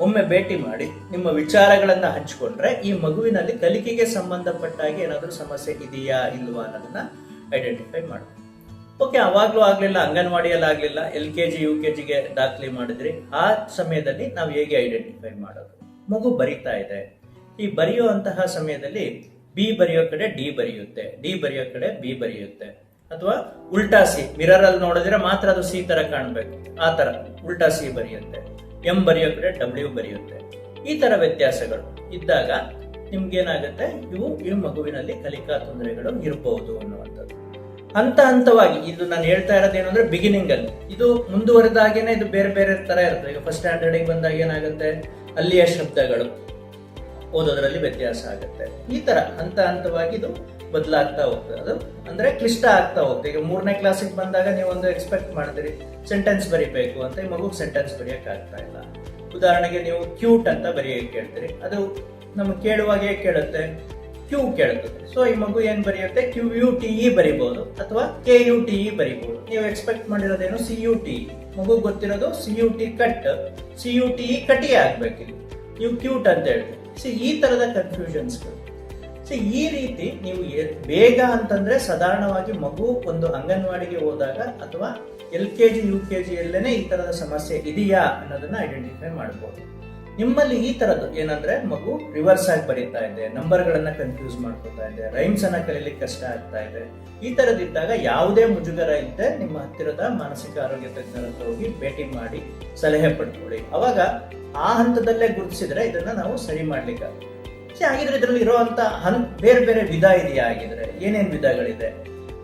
ಒಮ್ಮೆ ಭೇಟಿ ಮಾಡಿ ನಿಮ್ಮ ವಿಚಾರಗಳನ್ನ ಹಂಚಿಕೊಂಡ್ರೆ ಈ ಮಗುವಿನಲ್ಲಿ ಕಲಿಕೆಗೆ ಸಂಬಂಧಪಟ್ಟಾಗಿ ಏನಾದರೂ ಸಮಸ್ಯೆ ಇದೆಯಾ, ಇಲ್ವಾ ಅನ್ನೋದನ್ನ ಐಡೆಂಟಿಫೈ ಮಾಡಿ ಓಕೆ ಅವಾಗ್ಲೂ ಆಗ್ಲಿಲ್ಲ, ಅಂಗನವಾಡಿಯಲ್ಲಿ ಆಗ್ಲಿಲ್ಲ L K G U K ಜಿಗೆ ದಾಖಲೆ ಮಾಡಿದ್ರಿ. ಆ ಸಮಯದಲ್ಲಿ ನಾವು ಹೇಗೆ ಐಡೆಂಟಿಫೈ ಮಾಡೋದು? ಮಗು ಬರಿತಾ ಇದೆ. ಈ ಬರೆಯುವಂತಹ ಸಮಯದಲ್ಲಿ ಬಿ ಬರೆಯೋ ಕಡೆ ಡಿ ಬರೆಯುತ್ತೆ. ಡಿ ಬರೆಯೋ ಕಡೆ ಬಿ ಬರೆಯುತ್ತೆ. ಅಥವಾ ಉಲ್ಟಾ ಸಿ ಮಿರರ್ ಅಲ್ಲಿ ನೋಡಿದ್ರೆ ಮಾತ್ರ ಅದು ಸಿ ತರ ಕಾಣ್ಬೇಕು. ಆ ತರ ಉಲ್ಟಾ ಸಿ ಬರೆಯುತ್ತೆ. ಎಂ ಬರೆಯೋ ಕಡೆ ಡಬ್ಲ್ಯೂ ಬರೆಯುತ್ತೆ. ಈ ತರ ವ್ಯತ್ಯಾಸಗಳು ಇದ್ದಾಗ ನಿಮ್ಗೇನಾಗುತ್ತೆ? ಇವು ಈ ಮಗುವಿನಲ್ಲಿ ಕಲಿಕಾ ತೊಂದರೆಗಳು ಇರಬಹುದು ಅನ್ನುವಂಥದ್ದು. ಹಂತ ಹಂತವಾಗಿ, ಇದು ನಾನು ಹೇಳ್ತಾ ಇರೋದು ಏನು ಅಂದ್ರೆ ಬಿಗಿನಿಂಗ್ ಅಲ್ಲಿ. ಇದು ಮುಂದುವರೆದಾಗೇನೆ ಇದು ಬೇರೆ ಬೇರೆ ತರ ಇರುತ್ತೆ. ಈಗ ಫಸ್ಟ್ ಸ್ಟ್ಯಾಂಡರ್ಡ್ ಬಂದಾಗ ಏನಾಗುತ್ತೆ? ಅಲ್ಲಿಯ ಶಬ್ದಗಳು ಓದೋದ್ರಲ್ಲಿ ವ್ಯತ್ಯಾಸ ಆಗುತ್ತೆ. ಈ ತರ ಹಂತ ಹಂತವಾಗಿ ಇದು ಬದಲಾಗ್ತಾ ಹೋಗ್ತದೆ. ಅದು ಅಂದ್ರೆ ಕ್ಲಿಷ್ಟ ಆಗ್ತಾ ಹೋಗ್ತದೆ. ಈಗ ಮೂರನೇ ಕ್ಲಾಸಿಗೆ ಬಂದಾಗ ನೀವು ಒಂದು ಎಕ್ಸ್ಪೆಕ್ಟ್ ಮಾಡಿದ್ರಿ ಸೆಂಟೆನ್ಸ್ ಬರಿಬೇಕು ಅಂತ. ಈ ಮಗು ಸೆಂಟೆನ್ಸ್ ಬರೆಯಕ್ಕೆ ಆಗ್ತಾ ಇಲ್ಲ. ಉದಾಹರಣೆಗೆ ನೀವು ಕ್ಯೂಟ್ ಅಂತ ಬರೆಯಕ್ಕೆ ಕೇಳ್ತೀರಿ ಅದು ನಮ್ಗೆ ಕೇಳುವಾಗ ಹೇಗೆ ಕೇಳುತ್ತೆ. ಕ್ಯೂ ಕೇಳುತ್ತದೆ. ಸೊ ಈ ಮಗು ಏನ್ ಬರೆಯುತ್ತೆ? ಕ್ಯೂ ಯು ಟಿ ಇ ಬರಿಬಹುದು ಅಥವಾ ಕೆ ಯು ಟಿ ಇ ಬರಿಬಹುದು ನೀವು ಎಕ್ಸ್ಪೆಕ್ಟ್ ಮಾಡಿರೋದೇನು? ಸಿ ಯು ಟಿ ಮಗು ಗೊತ್ತಿರೋದು C U T cut C U T E ಕಟಿ ಆಗ್ಬೇಕು ನೀವು ಕ್ಯೂಟ್ ಅಂತ ಹೇಳ್ತೀವಿ ಸೊ ಈ ತರದ ಕನ್ಫ್ಯೂಷನ್ಸ್ಗಳು ಸೊ ಈ ರೀತಿ ನೀವು ಬೇಗ ಅಂತಂದ್ರೆ ಸಾಧಾರಣವಾಗಿ ಮಗು ಒಂದು ಅಂಗನವಾಡಿಗೆ ಹೋದಾಗ ಅಥವಾ L K G U K ಜಿಯಲ್ಲೇನೆ ಈ ತರದ ಸಮಸ್ಯೆ ಇದೆಯಾ ಅನ್ನೋದನ್ನ ಐಡೆಂಟಿಫೈ ಮಾಡ್ಬೋದು. ನಿಮ್ಮಲ್ಲಿ ಈ ತರದ್ದು ಏನಂದ್ರೆ ಮಗು ರಿವರ್ಸ್ ಆಗಿ ಬರೀತಾ ಇದೆ ನಂಬರ್ಗಳನ್ನ ಕನ್ಫ್ಯೂಸ್ ಮಾಡ್ಕೊತಾ ಇದೆ ರೈಮ್ಸ್ ಅನ್ನ ಕಲೀಲಿಕ್ಕೆ ಕಷ್ಟ ಆಗ್ತಾ ಇದೆ. ಈ ತರದಿದ್ದಾಗ ಯಾವುದೇ ಮುಜುಗರ ಇದ್ದೆ ನಿಮ್ಮ ಹತ್ತಿರದ ಮಾನಸಿಕ ಆರೋಗ್ಯ ತಜ್ಞರ ಹತ್ರ ಹೋಗಿ ಭೇಟಿ ಮಾಡಿ ಸಲಹೆ ಪಡ್ಕೊಳ್ಳಿ. ಅವಾಗ ಆ ಹಂತದಲ್ಲೇ ಗುರುತಿಸಿದ್ರೆ ಇದನ್ನ ನಾವು ಸರಿ ಮಾಡ್ಲಿಕ್ಕೆ ಆಗಿದ್ರೆ ಇದರಲ್ಲಿ ಇರುವಂತ ಹನ್ ಬೇರೆ ಬೇರೆ ವಿಧ ಇದೆಯಾ ಆಗಿದ್ರೆ ಏನೇನ್ ವಿಧಗಳಿದೆ?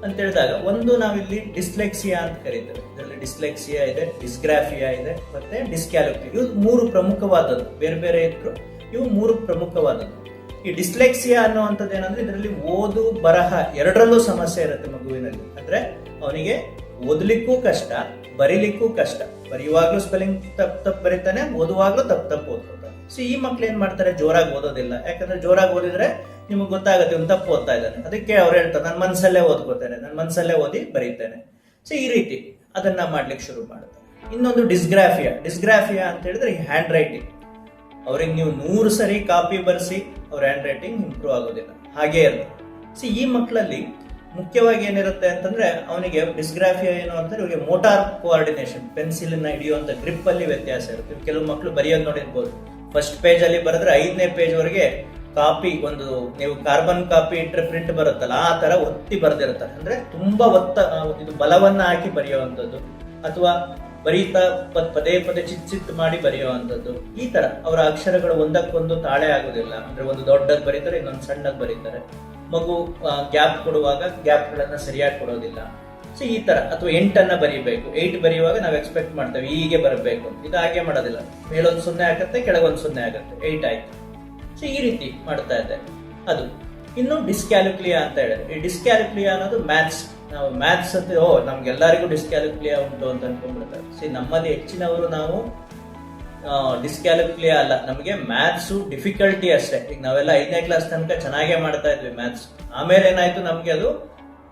ಅಂತ ಹೇಳಿದಾಗ, ಒಂದು ನಾವಿಲ್ಲಿ ಡಿಸ್ಲೆಕ್ಸಿಯಾ ಅಂತ ಕರೀತೇವೆ. ಇದರಲ್ಲಿ ಡಿಸ್ಲೆಕ್ಸಿಯಾ ಇದೆ, ಡಿಸ್ಗ್ರಾಫಿಯಾ ಇದೆ, ಮತ್ತೆ ಡಿಸ್ಕ್ಯಾಲೋಪಿ ಇವು ಮೂರು ಪ್ರಮುಖವಾದದ್ದು. ಬೇರೆ ಬೇರೆ ಇದ್ರು, ಇವು ಮೂರು ಪ್ರಮುಖವಾದದ್ದು. ಈ ಡಿಸ್ಲೆಕ್ಸಿಯಾ ಅನ್ನುವಂಥದ್ದು ಏನಂದ್ರೆ, ಇದರಲ್ಲಿ ಓದು, ಬರಹ ಎರಡರಲ್ಲೂ ಸಮಸ್ಯೆ ಇರುತ್ತೆ ಮಗುವಿನಲ್ಲಿ. ಅಂದ್ರೆ ಅವನಿಗೆ ಓದಲಿಕ್ಕೂ ಕಷ್ಟ, ಬರೀಲಿಕ್ಕೂ ಕಷ್ಟ. ಬರೆಯುವಾಗ್ಲೂ ಸ್ಪೆಲ್ಲಿಂಗ್ ತಪ್ಪು ತಪ್ಪು ಬರೀತಾನೆ, ಓದುವಾಗ್ಲೂ ತಪ್ಪು ತಪ್ಪು ಓದ್ಕೊತಾನೆ ಸೊ ಈ ಮಕ್ಳು ಏನ್ ಮಾಡ್ತಾರೆ? ಜೋರಾಗಿ ಓದೋದಿಲ್ಲ. ಯಾಕಂದ್ರೆ ಜೋರಾಗಿ ಓದಿದ್ರೆ ನಿಮಗೆ ಗೊತ್ತಾಗುತ್ತೆ, ಒಂದು ತಪ್ಪು ಓದ್ತಾ ಇದ್ದಾನೆ. ಅದಕ್ಕೆ ಅವ್ರು ಹೇಳ್ತಾರೆ ನನ್ನ ಮನಸ್ಸಲ್ಲೇ ಓದ್ಕೋತೇನೆ ನನ್ನ ಮನಸ್ಸಲ್ಲೇ ಓದಿ ಬರೀತೇನೆ. ಸೊ ಈ ರೀತಿ ಅದನ್ನ ಮಾಡ್ಲಿಕ್ಕೆ ಶುರು ಮಾಡುತ್ತೆ. ಇನ್ನೊಂದು ಡಿಸ್ಗ್ರಾಫಿಯಾ. ಡಿಸ್ಗ್ರಾಫಿಯಾ ಅಂತ ಹೇಳಿದ್ರೆ ಹ್ಯಾಂಡ್ ರೈಟಿಂಗ್ ಅವ್ರಿಗೆ ನೀವು ನೂರು ಸರಿ ಕಾಪಿ ಬರೆಸಿ, ಅವ್ರ ಹ್ಯಾಂಡ್ ರೈಟಿಂಗ್ ಇಂಪ್ರೂವ್ ಆಗೋದಿಲ್ಲ. ಹಾಗೇ ಇರುತ್ತೆ ಸೊ ಈ ಮಕ್ಕಳಲ್ಲಿ ಮುಖ್ಯವಾಗಿ ಏನಿರುತ್ತೆ ಅಂತಂದ್ರೆ, ಅವನಿಗೆ ಡಿಸ್ಗ್ರಾಫಿಯಾ ಏನು ಅಂತಂದ್ರೆ ಇವರಿಗೆ ಮೋಟಾರ್ ಕೋಆರ್ಡಿನೇಷನ್ ಪೆನ್ಸಿಲ್ನ ಹಿಡಿಯುವಂತ ಗ್ರಿಪ್ ಅಲ್ಲಿ ವ್ಯತ್ಯಾಸ ಇರುತ್ತೆ. ಕೆಲವು ಮಕ್ಕಳು ಬರೆಯೋದು ನೋಡಿರ್ಬೋದು. ಫಸ್ಟ್ ಪೇಜ್ ಅಲ್ಲಿ ಬರೆದ್ರೆ ಐದನೇ ಪೇಜ್ ವರೆಗೆ ಕಾಪಿ ಒಂದು, ನೀವು ಕಾರ್ಬನ್ ಕಾಪಿ ಇಟ್ಟರೆ ಪ್ರಿಂಟ್ ಬರುತ್ತಲ್ಲ, ಆ ತರ ಒತ್ತಿ ಬರ್ದಿರುತ್ತೆ ಅಂದ್ರೆ ತುಂಬಾ ಒತ್ತ ಇದು ಬಲವನ್ನ ಹಾಕಿ ಬರೆಯುವಂಥದ್ದು, ಅಥವಾ ಬರೀತಾ ಪದೇ ಪದೇ ಚಿತ್ ಚಿತ್ ಮಾಡಿ ಬರೆಯುವಂಥದ್ದು, ಈ ತರ. ಅವರ ಅಕ್ಷರಗಳು ಒಂದಕ್ಕೊಂದು ತಾಳೆ ಆಗುದಿಲ್ಲ. ಅಂದ್ರೆ ಒಂದು ದೊಡ್ಡದ್ ಬರೀತಾರೆ, ಇನ್ನೊಂದು ಸಣ್ಣದ್ ಬರೀತಾರೆ. ಮಗು ಗ್ಯಾಪ್ ಕೊಡುವಾಗ ಗ್ಯಾಪ್ ಗಳನ್ನ ಸರಿಯಾಗಿ ಕೊಡೋದಿಲ್ಲ. ಸೊ ಈ ತರ. ಅಥವಾ ಎಂಟನ್ನ ಬರೀಬೇಕು. ಏಟ್ ಬರೆಯುವಾಗ ನಾವು ಎಕ್ಸ್ಪೆಕ್ಟ್ ಮಾಡ್ತೇವೆ, ಹೀಗೆ ಬರಬೇಕು. ಇದು ಹಾಗೆ ಮಾಡೋದಿಲ್ಲ. ಮೇಲೊಂದು ಸೊನ್ನೆ ಆಗುತ್ತೆ, ಕೆಳಗೊಂದು ಸೊನ್ನೆ ಆಗುತ್ತೆ. ಏಟ್ ಆಯ್ತು. ಸೊ ಈ ರೀತಿ ಮಾಡ್ತಾ ಇದೆ ಅದು. ಇನ್ನು ಡಿಸ್ಕ್ಯಾಲಿಕ್ಲಿಯಾ ಅಂತ ಹೇಳಿದ್ರೆ, ಈ ಡಿಸ್ಕ್ಯಾಲಿಕ್ಲಿಯಾ ಅನ್ನೋದು ಮ್ಯಾಥ್ಸ್ ನಾವು ಮ್ಯಾಥ್ಸ್ ಅಂತ, ಓ, ನಮ್ಗೆಲ್ಲರಿಗೂ ಡಿಸ್ಕ್ಯಾಲಿಕ್ಲಿಯಾ ಉಂಟು ಅಂತ ಅನ್ಕೊಂಡ್ಬಿಡ್ತಾರೆ. ಸೊ ನಮ್ಮಲ್ಲಿ ಹೆಚ್ಚಿನವರು ನಾವು ಡಿಸ್ಕ್ಯಾಲಿಕ್ಲಿಯಾ ಅಲ್ಲ. ನಮಗೆ ಮ್ಯಾಥ್ಸ್ ಡಿಫಿಕಲ್ಟಿ ಅಷ್ಟೇ. ಈಗ ನಾವೆಲ್ಲ ಐದನೇ ಕ್ಲಾಸ್ ತನಕ ಚೆನ್ನಾಗೇ ಮಾಡ್ತಾ ಇದ್ವಿ ಮ್ಯಾಥ್ಸ್ ಆಮೇಲೆ ಏನಾಯ್ತು ನಮಗೆ ಅದು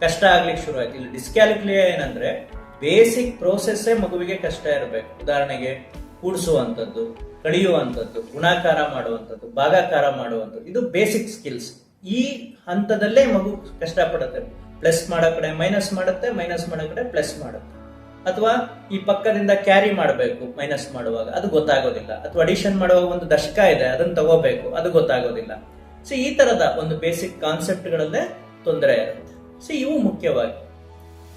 ಕಷ್ಟ ಆಗ್ಲಿಕ್ಕೆ ಶುರು ಆಯ್ತು. ಇಲ್ಲಿ ಡಿಸ್ಕ್ಯಾಲಿಕ್ಲಿಯಾ ಏನಂದ್ರೆ ಬೇಸಿಕ್ ಪ್ರೋಸೆಸ್ಸೇ ಮಗುವಿಗೆ ಕಷ್ಟ ಇರಬೇಕು. ಉದಾಹರಣೆಗೆ, ಕೂಡಿಸುವಂಥದ್ದು. ಕಡಿಯುವಂಥದ್ದು ಗುಣಾಕಾರ ಮಾಡುವಂಥದ್ದು, ಭಾಗಾಕಾರ ಮಾಡುವಂಥದ್ದು, ಇದು ಬೇಸಿಕ್ ಸ್ಕಿಲ್ಸ್ ಈ ಹಂತದಲ್ಲೇ ಮಗು ಕಷ್ಟಪಡುತ್ತೆ. ಪ್ಲಸ್ ಮಾಡೋ ಕಡೆ ಮೈನಸ್ ಮಾಡುತ್ತೆ ಮೈನಸ್ ಮಾಡೋ ಕಡೆ ಪ್ಲಸ್ ಮಾಡುತ್ತೆ. ಅಥವಾ ಈ ಪಕ್ಕದಿಂದ ಕ್ಯಾರಿ ಮಾಡಬೇಕು ಮೈನಸ್ ಮಾಡುವಾಗ, ಅದು ಗೊತ್ತಾಗೋದಿಲ್ಲ. ಅಥವಾ ಅಡಿಷನ್ ಮಾಡುವಾಗ ಒಂದು ದಶಕ ಇದೆ, ಅದನ್ನು ತಗೋಬೇಕು, ಅದು ಗೊತ್ತಾಗೋದಿಲ್ಲ. ಸೊ ಈ ತರದ ಒಂದು ಬೇಸಿಕ್ ಕಾನ್ಸೆಪ್ಟ್ಗಳಲ್ಲೇ ತೊಂದರೆ ಇರುತ್ತೆ. ಸೊ ಇವು ಮುಖ್ಯವಾಗಿ.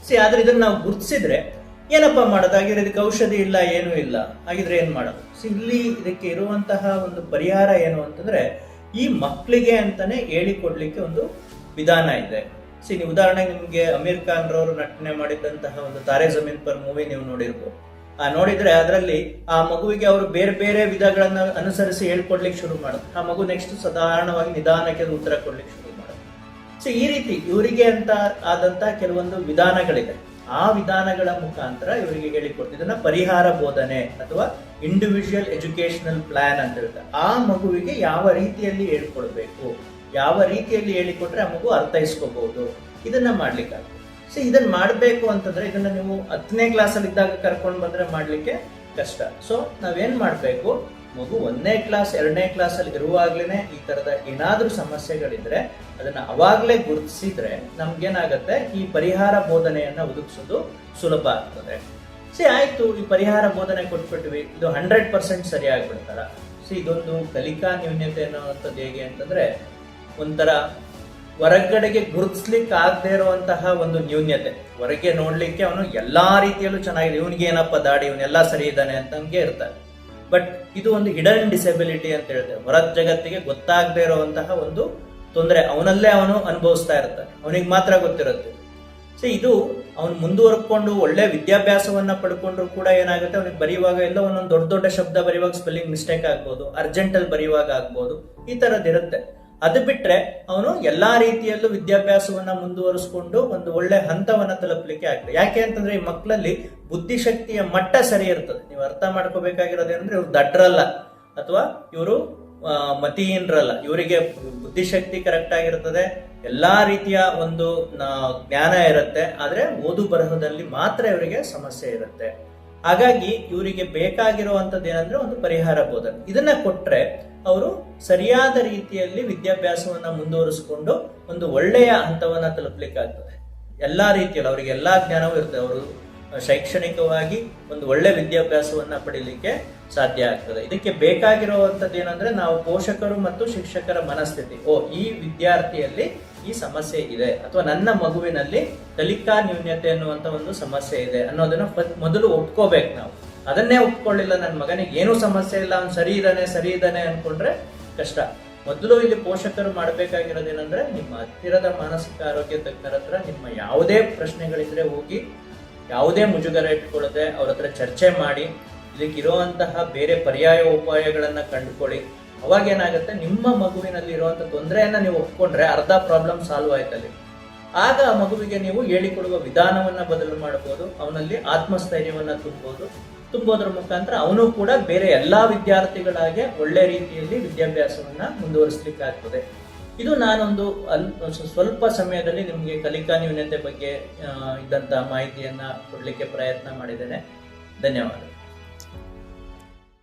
ಸಿ ಆದ್ರೆ ಇದನ್ನ ನಾವು ಗುರುತಿಸಿದ್ರೆ ಏನಪ್ಪ ಮಾಡೋದು? ಹಾಗಿದ್ರೆ ಇದಕ್ಕೆ ಔಷಧಿ ಇಲ್ಲ, ಏನೂ ಇಲ್ಲ. ಹಾಗಿದ್ರೆ ಏನು ಮಾಡೋದು? ಸೊ ಇಲ್ಲಿ ಇದಕ್ಕೆ ಇರುವಂತಹ ಒಂದು ಪರಿಹಾರ ಏನು ಅಂತಂದ್ರೆ, ಈ ಮಕ್ಕಳಿಗೆ ಅಂತಾನೆ ಹೇಳಿಕೊಡ್ಲಿಕ್ಕೆ ಒಂದು ವಿಧಾನ ಇದೆ. ಸಿ ನೀವು ಉದಾಹರಣೆಗೆ ನಿಮಗೆ ಅಮೀರ್ ಖಾನ್ ರವರು ನಟನೆ ಮಾಡಿದಂತಹ ಒಂದು ತಾರೆ ಜಮೀನ್ ಪರ್ ಮೂವಿ ನೀವು ನೋಡಿರ್ಬೋದು. ಆ, ನೋಡಿದ್ರೆ ಅದರಲ್ಲಿ ಆ ಮಗುವಿಗೆ ಅವರು ಬೇರೆ ಬೇರೆ ವಿಧಗಳನ್ನ ಅನುಸರಿಸಿ ಹೇಳ್ಕೊಡ್ಲಿಕ್ಕೆ ಶುರು ಮಾಡೋದು. ಆ ಮಗು ನೆಕ್ಸ್ಟ್ ಸಾಧಾರಣವಾಗಿ ನಿಧಾನಕ್ಕೆ ಉತ್ತರ ಕೊಡ್ಲಿಕ್ಕೆ ಶುರು ಮಾಡೋದು. ಸೊ ಈ ರೀತಿ ಇವರಿಗೆ ಅಂತ ಆದಂತಹ ಕೆಲವೊಂದು ವಿಧಾನಗಳಿದೆ. ಆ ವಿಧಾನಗಳ ಮುಖಾಂತರ ಇವರಿಗೆ ಹೇಳಿಕೊಡ್ತೀವಿ ಇದನ್ನ ಪರಿಹಾರ ಬೋಧನೆ ಅಥವಾ ಇಂಡಿವಿಜುವಲ್ ಎಜುಕೇಶನಲ್ ಪ್ಲಾನ್ ಅಂತ ಹೇಳ್ತಾರೆ ಆ ಮಗುವಿಗೆ ಯಾವ ರೀತಿಯಲ್ಲಿ ಹೇಳ್ಕೊಡ್ಬೇಕು? ಯಾವ ರೀತಿಯಲ್ಲಿ ಹೇಳಿಕೊಟ್ರೆ ಆ ಮಗು ಅರ್ಥೈಸ್ಕೋಬಹುದು ಇದನ್ನ ಮಾಡ್ಲಿಕ್ಕಾಗ ಸೊ ಇದನ್ನ ಮಾಡಬೇಕು ಅಂತಂದ್ರೆ ಇದನ್ನ ನೀವು ಹತ್ತನೇ ಕ್ಲಾಸಲ್ಲಿ ಇದ್ದಾಗ ಕರ್ಕೊಂಡು ಬಂದ್ರೆ ಮಾಡ್ಲಿಕ್ಕೆ ಕಷ್ಟ. ಸೊ ನಾವೇನ್ ಮಾಡ್ಬೇಕು? ಮಗು ಒಂದನೇ ಕ್ಲಾಸ್ ಎರಡನೇ ಕ್ಲಾಸ್ ಅಲ್ಲಿ ಇರುವಾಗ್ಲೇನೆ ಈ ತರದ ಏನಾದ್ರೂ ಸಮಸ್ಯೆಗಳಿದ್ರೆ ಅದನ್ನ ಅವಾಗಲೇ ಗುರುತಿಸಿದ್ರೆ ನಮ್ಗೇನಾಗತ್ತೆ? ಈ ಪರಿಹಾರ ಬೋಧನೆಯನ್ನ ಒದಗಿಸೋದು ಸುಲಭ ಆಗ್ತದೆ. ಸಿ, ಆಯ್ತು, ಈ ಪರಿಹಾರ ಬೋಧನೆ ಕೊಟ್ಬಿಟ್ವಿ. ಇದು ಹಂಡ್ರೆಡ್ ಪರ್ಸೆಂಟ್ ಸರಿ ಆಗ್ಬಿಡ್ತಾರ ಸಿ, ಇದೊಂದು ಕಲಿಕಾ ನ್ಯೂನ್ಯತೆ ಅನ್ನೋವಂಥದ್ದು ಹೇಗೆ ಅಂತಂದ್ರೆ, ಒಂಥರ ಹೊರಗಡೆಗೆ ಗುರುತಿಸ್ಲಿಕ್ಕೆ ಆಗದೆ ಇರುವಂತಹ ಒಂದು ನ್ಯೂನ್ಯತೆ. ಹೊರಗೆ ನೋಡ್ಲಿಕ್ಕೆ ಅವನು ಎಲ್ಲಾ ರೀತಿಯಲ್ಲೂ ಚೆನ್ನಾಗಿದೆ. ಇವನಿಗೆ ಏನಪ್ಪ ದಾಡಿ? ಇವನೆಲ್ಲ ಸರಿ ಇದ್ದಾನೆ ಅಂತ ಇರ್ತಾರೆ. ಬಟ್ ಇದು ಒಂದು ಹಿಡನ್ ಡಿಸೆಬಿಲಿಟಿ ಅಂತ ಹೇಳ್ತೇವೆ. ಹೊರ ಜಗತ್ತಿಗೆ ಗೊತ್ತಾಗದೆ ಇರುವಂತಹ ಒಂದು ತೊಂದರೆ ಅವನಲ್ಲೇ ಅವನು ಅನುಭವಿಸ್ತಾ ಇರ್ತಾನೆ ಅವನಿಗೆ ಮಾತ್ರ ಗೊತ್ತಿರುತ್ತೆ. ಸೊ ಇದು ಅವನು ಮುಂದುವರ್ಕೊಂಡು ಒಳ್ಳೆ ವಿದ್ಯಾಭ್ಯಾಸವನ್ನ ಪಡ್ಕೊಂಡ್ರು ಕೂಡ ಏನಾಗುತ್ತೆ? ಅವನಿಗೆ ಬರೆಯುವಾಗ ಎಲ್ಲ ಒಂದೊಂದು ದೊಡ್ಡ ದೊಡ್ಡ ಶಬ್ದ ಬರೆಯುವಾಗ ಸ್ಪೆಲ್ಲಿಂಗ್ ಮಿಸ್ಟೇಕ್ ಆಗ್ಬೋದು ಅರ್ಜೆಂಟ್ ಅಲ್ಲಿ ಬರೆಯುವಾಗ ಆಗ್ಬೋದು, ಈ ಥರದ್ದಿರುತ್ತೆ ಅದು ಬಿಟ್ರೆ ಅವನು ಎಲ್ಲಾ ರೀತಿಯಲ್ಲೂ ವಿದ್ಯಾಭ್ಯಾಸವನ್ನ ಮುಂದುವರಿಸ್ಕೊಂಡು ಒಂದು ಒಳ್ಳೆ ಹಂತವನ್ನ ತಲುಪಲಿಕ್ಕೆ ಆಗ್ತದೆ ಯಾಕೆ ಅಂತಂದ್ರೆ ಈ ಮಕ್ಕಳಲ್ಲಿ ಬುದ್ಧಿಶಕ್ತಿಯ ಮಟ್ಟ ಸರಿ ಇರ್ತದೆ. ನೀವು ಅರ್ಥ ಮಾಡ್ಕೋಬೇಕಾಗಿರೋದೇನಂದ್ರೆ ಇವ್ರು ದಡ್ರಲ್ಲ. ಅಥವಾ ಇವರು ಮತಿಹೀನರಲ್ಲ ಇವರಿಗೆ ಬುದ್ಧಿಶಕ್ತಿ ಕರೆಕ್ಟ್ ಆಗಿರ್ತದೆ. ಎಲ್ಲಾ ರೀತಿಯ ಒಂದು ಜ್ಞಾನ ಇರುತ್ತೆ. ಆದರೆ ಓದು ಬರಹದಲ್ಲಿ ಮಾತ್ರ ಇವರಿಗೆ ಸಮಸ್ಯೆ ಇರುತ್ತೆ. ಹಾಗಾಗಿ ಇವರಿಗೆ ಬೇಕಾಗಿರುವಂಥದ್ದು ಏನಂದ್ರೆ ಒಂದು ಪರಿಹಾರ ಬೋಧನೆ. ಇದನ್ನ ಕೊಟ್ರೆ ಅವರು ಸರಿಯಾದ ರೀತಿಯಲ್ಲಿ ವಿದ್ಯಾಭ್ಯಾಸವನ್ನ ಮುಂದುವರಿಸಿಕೊಂಡು ಒಂದು ಒಳ್ಳೆಯ ಹಂತವನ್ನ ತಲುಪಲಿಕ್ಕಾಗ್ತದೆ. ಎಲ್ಲಾ ರೀತಿಯಲ್ಲಿ, ಅವರಿಗೆ ಎಲ್ಲಾ ಜ್ಞಾನವೂ ಇರ್ತದೆ ಅವರು ಶೈಕ್ಷಣಿಕವಾಗಿ ಒಂದು ಒಳ್ಳೆ ವಿದ್ಯಾಭ್ಯಾಸವನ್ನ ಪಡೀಲಿಕ್ಕೆ ಸಾಧ್ಯ ಆಗ್ತದೆ. ಇದಕ್ಕೆ ಬೇಕಾಗಿರುವಂಥದ್ದು ಏನಂದ್ರೆ ನಾವು ಪೋಷಕರು ಮತ್ತು ಶಿಕ್ಷಕರ ಮನಸ್ಥಿತಿ. ಓ, ಈ ವಿದ್ಯಾರ್ಥಿಯಲ್ಲಿ ಈ ಸಮಸ್ಯೆ ಇದೆ. ಅಥವಾ ನನ್ನ ಮಗುವಿನಲ್ಲಿ ಕಲಿಕಾ ನ್ಯೂನ್ಯತೆ ಅನ್ನುವಂತ ಒಂದು ಸಮಸ್ಯೆ ಇದೆ ಅನ್ನೋದನ್ನ ಮೊದಲು ಒಪ್ಕೋಬೇಕು ನಾವು. ಅದನ್ನೇ ಒಪ್ಕೊಳ್ಳಿಲ್ಲ ನನ್ನ ಮಗನಿಗೆ ಏನೂ ಸಮಸ್ಯೆ ಇಲ್ಲ, ಅವ್ನು ಸರಿ ಇದ್ದಾನೆ ಸರಿ ಇದ್ದಾನೆ ಅನ್ಕೊಂಡ್ರೆ ಕಷ್ಟ. ಮೊದಲು ಇಲ್ಲಿ ಪೋಷಕರು ಮಾಡಬೇಕಾಗಿರೋದೇನೆಂದ್ರೆ ನಿಮ್ಮ ಹತ್ತಿರದ ಮಾನಸಿಕ ಆರೋಗ್ಯ ತಜ್ಞರ ಹತ್ರ ನಿಮ್ಮ ಯಾವುದೇ ಪ್ರಶ್ನೆಗಳಿದ್ರೆ ಹೋಗಿ ಯಾವುದೇ ಮುಜುಗರ ಇಟ್ಕೊಳ್ಳದೆ ಅವ್ರ ಹತ್ರ ಚರ್ಚೆ ಮಾಡಿ ಇದಕ್ಕಿರುವಂತಹ ಬೇರೆ ಪರ್ಯಾಯ ಉಪಾಯಗಳನ್ನು ಕಂಡುಕೊಳ್ಳಿ. ಅವಾಗ ಏನಾಗುತ್ತೆ, ನಿಮ್ಮ ಮಗುವಿನಲ್ಲಿ ಇರುವಂತಹ ತೊಂದರೆಯನ್ನ ನೀವು ಒಪ್ಕೊಂಡ್ರೆ ಅರ್ಧ ಪ್ರಾಬ್ಲಮ್ ಸಾಲ್ವ್ ಆಯ್ತಲ್ಲಿ. ಆಗ ಆ ಮಗುವಿಗೆ ನೀವು ಹೇಳಿಕೊಡುವ ವಿಧಾನವನ್ನ ಬದಲು ಮಾಡಬಹುದು ಅವನಲ್ಲಿ ಆತ್ಮಸ್ಥೈರ್ಯವನ್ನ ತುಂಬಬಹುದು ತುಂಬೋದ್ರ ಮುಖಾಂತರ ಅವನು ಕೂಡ ಬೇರೆ ಎಲ್ಲಾ ವಿದ್ಯಾರ್ಥಿಗಳಾಗೆ ಒಳ್ಳೆ ರೀತಿಯಲ್ಲಿ ವಿದ್ಯಾಭ್ಯಾಸವನ್ನ ಮುಂದುವರಿಸಲಿಕ್ಕೆ ಆಗ್ತದೆ ಇದು ನಾನೊಂದು ಅಲ್ ಸ್ವ- ಸ್ವಲ್ಪ ಸಮಯದಲ್ಲಿ ನಿಮಗೆ ಕಲಿಕಾ ನ್ಯೂನತೆ ಬಗ್ಗೆ ಇದ್ದಂಥ ಮಾಹಿತಿಯನ್ನು ಕೊಡ್ಲಿಕ್ಕೆ ಪ್ರಯತ್ನ ಮಾಡಿದ್ದೇನೆ. ಧನ್ಯವಾದ